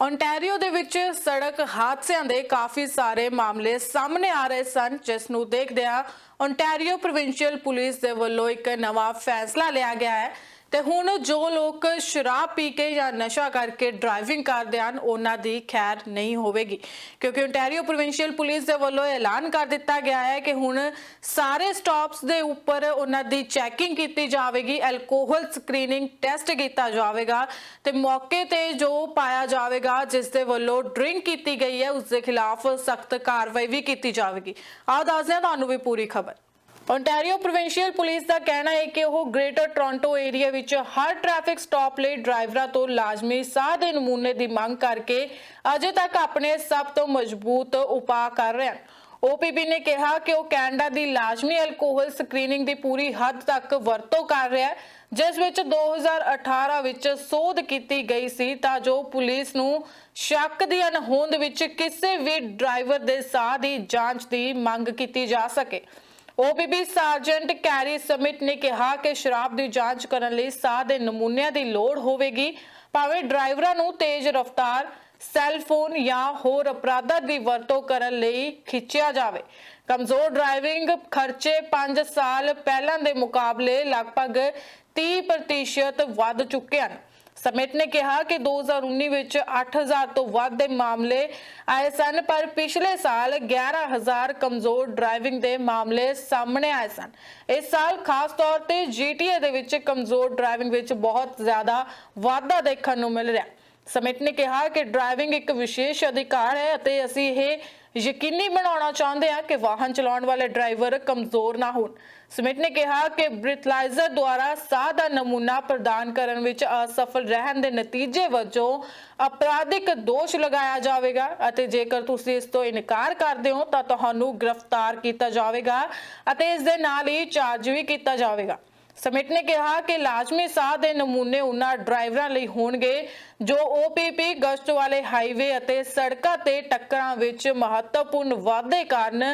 Ontario ਦੇ ਵਿੱਚ ਸੜਕ ਹਾਦਸਿਆਂ ਦੇ ਕਾਫੀ ਸਾਰੇ ਮਾਮਲੇ ਸਾਹਮਣੇ ਆ ਰਹੇ ਸਨ, ਜਿਸ ਨੂੰ ਦੇਖਦਿਆਂ ਓਨਟਾਰੀਓ ਪ੍ਰੋਵਿੰਸ਼ੀਅਲ ਪੁਲਿਸ ਦੇ ਵੱਲੋਂ ਇੱਕ ਨਵਾਂ ਫੈਸਲਾ ਲਿਆ ਗਿਆ ਹੈ। ਤੇ ਹੁਣ ਜੋ ਲੋਕ ਸ਼ਰਾਬ ਪੀ ਕੇ ਜਾਂ ਨਸ਼ਾ ਕਰਕੇ ਡਰਾਈਵਿੰਗ ਕਰਦੇ ਹਨ, ਉਹਨਾਂ ਦੀ ਖੈਰ ਨਹੀਂ ਹੋਵੇਗੀ। ਕਿਉਂਕਿ ਓਨਟਾਰੀਓ ਪ੍ਰੋਵਿੰਸ਼ੀਅਲ ਪੁਲਿਸ ਦੇ ਵੱਲੋਂ ਐਲਾਨ ਕਰ ਦਿੱਤਾ ਗਿਆ ਹੈ ਕਿ ਹੁਣ ਸਾਰੇ ਸਟਾਪਸ ਦੇ ਉੱਪਰ ਉਹਨਾਂ ਦੀ ਚੈਕਿੰਗ ਕੀਤੀ ਜਾਵੇਗੀ ਐਲਕੋਹਲ ਸਕਰੀਨਿੰਗ ਟੈਸਟ ਕੀਤਾ ਜਾਵੇਗਾ ਤੇ ਮੌਕੇ ਤੇ ਜੋ ਪਾਇਆ ਜਾਵੇਗਾ, ਜਿਸ ਦੇ ਵੱਲੋਂ ਡਰਿੰਕ ਕੀਤੀ ਗਈ ਹੈ, ਉਸ ਦੇ ਖਿਲਾਫ ਸਖਤ ਕਾਰਵਾਈ ਵੀ ਕੀਤੀ ਜਾਵੇਗੀ। ਆਓ ਦੱਸਦੇ ਹਾਂ, ਤੁਹਾਨੂੰ ਵੀ ਪੂਰੀ ਖਬਰ। ਓਨਟਾਰੀਓ ਪ੍ਰੋਵਿੰਸ਼ੀਅਲ ਪੁਲਿਸ ਦਾ ਕਹਿਣਾ ਹੈ ਕਿ ਉਹ ਗ੍ਰੇਟਰ ਟੋਰਾਂਟੋ ਏਰੀਆ ਵਿੱਚ ਹਰ ਟ੍ਰੈਫਿਕ ਸਟਾਪ ਲਈ ਡਰਾਈਵਰਾਂ ਤੋਂ ਲਾਜ਼ਮੀ ਸਾਹ ਦੇ ਨਮੂਨੇ ਦੀ ਮੰਗ ਕਰਕੇ ਅਜੇ ਤੱਕ ਆਪਣੇ ਸਭ ਤੋਂ ਮਜ਼ਬੂਤ ਉਪਾਅ ਕਰ ਰਹੇ ਹਨ। OPP ਨੇ ਕਿਹਾ ਕਿ ਉਹ ਕੈਨੇਡਾ ਦੀ ਲਾਜ਼ਮੀ ਅਲਕੋਹਲ ਸਕਰੀਨਿੰਗ ਦੀ ਪੂਰੀ ਹੱਦ ਤੱਕ ਵਰਤੋਂ ਕਰ ਰਿਹਾ ਹੈ, ਜਿਸ ਵਿੱਚ 2018 ਵਿੱਚ ਸੋਧ ਕੀਤੀ ਗਈ ਸੀ ਤਾਂ ਜੋ ਪੁਲਿਸ ਨੂੰ ਸ਼ੱਕ ਦੀ ਅਣਹੋਂਦ ਵਿੱਚ ਕਿਸੇ ਵੀ ਡਰਾਈਵਰ ਦੇ ਸਾਹ ਦੀ ਜਾਂਚ ਦੀ ਮੰਗ ਕੀਤੀ ਜਾ ਸਕੇ। ਓਪੀਪੀ ਸਰਜੈਂਟ ਕੈਰੀ ਸਮਿਟ ਨੇ ਕਿਹਾ ਕਿ ਸ਼ਰਾਬ ਦੀ ਜਾਂਚ ਕਰਨ ਲਈ ਸਾਹ ਦੇ ਨਮੂਨਿਆਂ ਦੀ ਲੋੜ ਹੋਵੇਗੀ। ਭਾਵੇਂ ਡਰਾਈਵਰਾਂ ਨੂੰ ਤੇਜ਼ ਰਫ਼ਤਾਰ, ਸੈੱਲ ਫੋਨ ਜਾਂ ਹੋਰ ਅਪਰਾਧਾਂ ਦੀ ਵਰਤੋਂ ਕਰਨ ਲਈ ਖਿੱਚਿਆ ਜਾਵੇ। ਕਮਜ਼ੋਰ ਡਰਾਈਵਿੰਗ ਖਰਚੇ 5 ਸਾਲ ਪਹਿਲਾਂ ਦੇ ਮੁਕਾਬਲੇ ਲਗਭਗ 30% ਵੱਧ ਚੁੱਕੇ ਹਨ। ਸਮਿਟ ਨੇ ਕਿਹਾ ਕਿ 2019 ਵਿੱਚ 8000 ਤੋਂ ਵੱਧ ਦੇ ਮਾਮਲੇ ਆਏ ਸਨ, ਪਰ ਪਿਛਲੇ ਸਾਲ 11000 ਕਮਜ਼ੋਰ ਡਰਾਈਵਿੰਗ ਦੇ ਮਾਮਲੇ ਸਾਹਮਣੇ ਆਏ ਸਨ। ਇਸ ਸਾਲ ਖਾਸ ਤੌਰ ਤੇ GTA ਦੇ ਵਿੱਚ ਕਮਜ਼ੋਰ ਡਰਾਈਵਿੰਗ ਵਿੱਚ ਬਹੁਤ ਜ਼ਿਆਦਾ ਵਾਧਾ ਦੇਖਣ ਨੂੰ ਮਿਲ ਰਿਹਾ। ਸਮਿਟ ਨੇ ਕਿਹਾ ਕਿ ਡਰਾਈਵਿੰਗ ਇੱਕ ਵਿਸ਼ੇਸ਼ ਅਧਿਕਾਰ ਹੈ ਅਤੇ ਅਸੀਂ ਇਹ ਯਕੀਨੀ ਬਣਾਉਣਾ ਚਾਹੁੰਦੇ ਹਾਂ ਕਿ ਵਾਹਨ ਚਲਾਉਣ ਵਾਲੇ ਡਰਾਈਵਰ ਕਮਜ਼ੋਰ ਨਾ ਹੋਣ। ਸਮਿਟ ਨੇ ਕਿਹਾ ਕਿ ਬ੍ਰਿਥਲਾਈਜ਼ਰ ਦੁਆਰਾ ਸਾਹ ਦਾ ਨਮੂਨਾ ਪ੍ਰਦਾਨ ਕਰਨ ਵਿੱਚ ਅਸਫਲ ਰਹਿਣ ਦੇ ਨਤੀਜੇ ਵਜੋਂ ਅਪਰਾਧਿਕ ਦੋਸ਼ ਲਗਾਇਆ ਜਾਵੇਗਾ ਅਤੇ ਜੇਕਰ ਤੁਸੀਂ ਇਸ ਤੋਂ ਇਨਕਾਰ ਕਰਦੇ ਹੋ ਤਾਂ ਤੁਹਾਨੂੰ ਗ੍ਰਿਫਤਾਰ ਕੀਤਾ ਜਾਵੇਗਾ ਅਤੇ ਇਸ ਦੇ ਨਾਲ ਹੀ ਚਾਰਜ ਵੀ ਕੀਤਾ ਜਾਵੇਗਾ। ਸਮਿਟ ਨੇ ਕਿਹਾ ਕਿ ਲਾਜ਼ਮੀ ਸਾਹ ਦੇ ਨਮੂਨੇ ਉਹਨਾਂ ਡਰਾਈਵਰਾਂ ਲਈ ਹੋਣਗੇ, ਜੋ OPP ਗਸ਼ਤ ਵਾਲੇ ਹਾਈਵੇ ਅਤੇ ਸੜਕਾਂ ਤੇ ਟੱਕਰਾਂ ਵਿੱਚ ਮਹੱਤਵਪੂਰਨ ਵਾਧੇ ਕਾਰਨ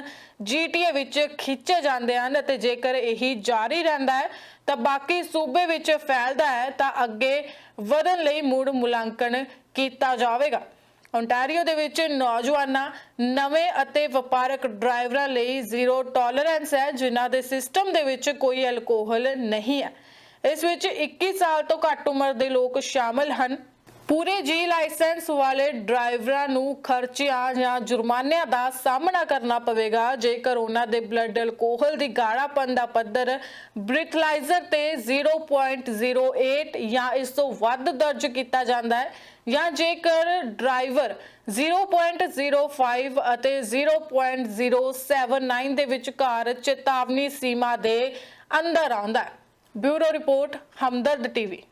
GTA ਵਿੱਚ ਖਿੱਚੇ ਜਾਂਦੇ ਹਨ ਅਤੇ ਜੇਕਰ ਇਹੀ ਜਾਰੀ ਰਹਿੰਦਾ ਹੈ, ਤਾਂ ਬਾਕੀ ਸੂਬੇ ਵਿੱਚ ਫੈਲਦਾ ਹੈ, ਤਾਂ ਅੱਗੇ ਵਧਣ ਲਈ ਮੁੜ ਮੁਲਾਂਕਣ ਕੀਤਾ ਜਾਵੇਗਾ। ਓਨਟਾਰੀਓ ਦੇ ਵਿੱਚ ਨੌਜਵਾਨਾਂ, ਨਵੇਂ ਅਤੇ ਵਪਾਰਕ ਡਰਾਈਵਰਾਂ ਲਈ ਜ਼ੀਰੋ ਟੋਲਰੈਂਸ ਹੈ, ਜਿਨ੍ਹਾਂ ਦੇ ਸਿਸਟਮ ਦੇ ਵਿੱਚ ਕੋਈ ਅਲਕੋਹਲ ਨਹੀਂ ਹੈ। ਇਸ ਵਿੱਚ 21 ਸਾਲ ਤੋਂ ਘੱਟ ਉਮਰ ਦੇ ਲੋਕ ਸ਼ਾਮਲ ਹਨ। ਪੂਰੇ ਜੀ ਲਾਇਸੈਂਸ ਵਾਲੇ ਡਰਾਈਵਰਾਂ ਨੂੰ ਖਰਚਿਆਂ ਜਾਂ ਜੁਰਮਾਨਿਆਂ ਦਾ ਸਾਹਮਣਾ ਕਰਨਾ ਪਵੇਗਾ। ਜੇਕਰ ਉਹਨਾਂ ਦੇ ਬਲੱਡ ਅਲਕੋਹਲ ਦੀ ਗਾੜਾਪਨ ਦਾ ਪੱਧਰ ਬ੍ਰਿਥਲਾਈਜ਼ਰ ਤੇ 0.08 ਜਾਂ ਇਸ ਤੋਂ ਵੱਧ ਦਰਜ ਕੀਤਾ ਜਾਂਦਾ ਹੈ ਜਾਂ ਜੇਕਰ ਡਰਾਈਵਰ 0.05 ਅਤੇ 0.079 ਦੇ ਵਿਚਕਾਰ ਚੇਤਾਵਨੀ ਸੀਮਾ ਦੇ ਅੰਦਰ ਆਉਂਦਾ ਹੈ। Bureau report, Hamdard TV.